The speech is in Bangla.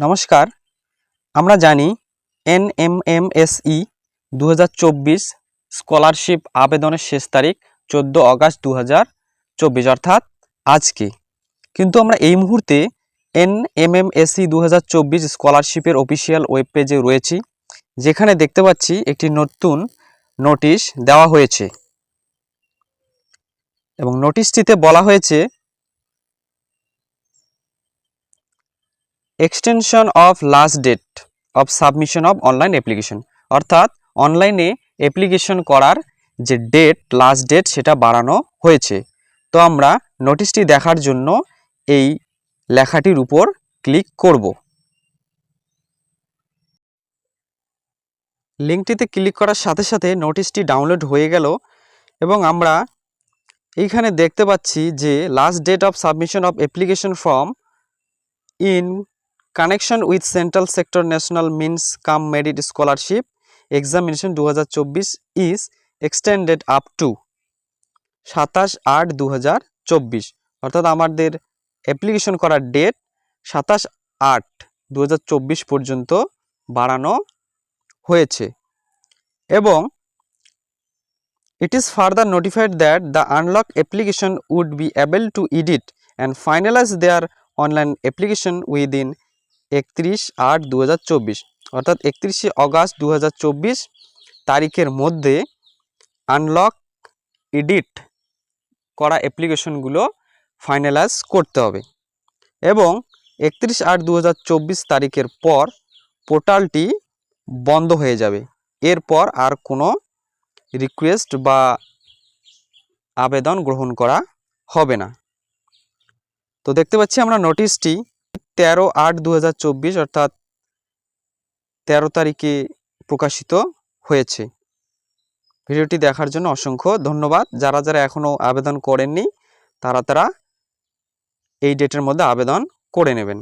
নমস্কার, আমরা জানি এনএমএমএসই দু হাজার চব্বিশ স্কলারশিপ আবেদনের শেষ তারিখ চোদ্দ আগস্ট দু অর্থাৎ আজকে। কিন্তু আমরা এই মুহূর্তে এনএমএমএসই দু হাজার চব্বিশ স্কলারশিপের অফিসিয়াল ওয়েব পেজে রয়েছি, যেখানে দেখতে পাচ্ছি একটি নতুন নোটিশ দেওয়া হয়েছে। এবং নোটিশটিতে বলা হয়েছে extension of last date of submission of online application অর্থাৎ অনলাইনে অ্যাপ্লিকেশন করার যে ডেট লাস্ট ডেট সেটা বাড়ানো হয়েছে। তো আমরা নোটিশটি দেখার জন্য এই লেখাটির উপর ক্লিক করব। লিঙ্কটিতে ক্লিক করার সাথে সাথে নোটিশটি ডাউনলোড হয়ে গেল এবং আমরা এইখানে দেখতে পাচ্ছি যে last date of submission of application form in connection with central sector national means cum merit scholarship examination দু হাজার চব্বিশ ইজ এক্সটেন্ডেড আপ টু সাতাশ আট দু অর্থাৎ আমাদের অ্যাপ্লিকেশন করার ডেট সাতাশ আট দু পর্যন্ত বাড়ানো হয়েছে। এবং it is further notified that the unlock application would be able to edit and finalize their online application within একত্রিশ আট দু অর্থাৎ একত্রিশে অগাস্ট দু হাজার চব্বিশ তারিখের মধ্যে আনলক এডিট করা অ্যাপ্লিকেশনগুলো ফাইনালাইজ করতে হবে। এবং একত্রিশ আট দু তারিখের পর পোর্টালটি বন্ধ হয়ে যাবে। এরপর আর কোনো রিকোয়েস্ট বা আবেদন গ্রহণ করা হবে না। তো দেখতে পাচ্ছি আমরা নোটিশটি তেরো আট দু অর্থাৎ তেরো তারিখে প্রকাশিত হয়েছে। ভিডিওটি দেখার জন্য অসংখ্য ধন্যবাদ। যারা যারা এখনও আবেদন করেননি, তারা তারা এই ডেটের মধ্যে আবেদন করে নেবেন।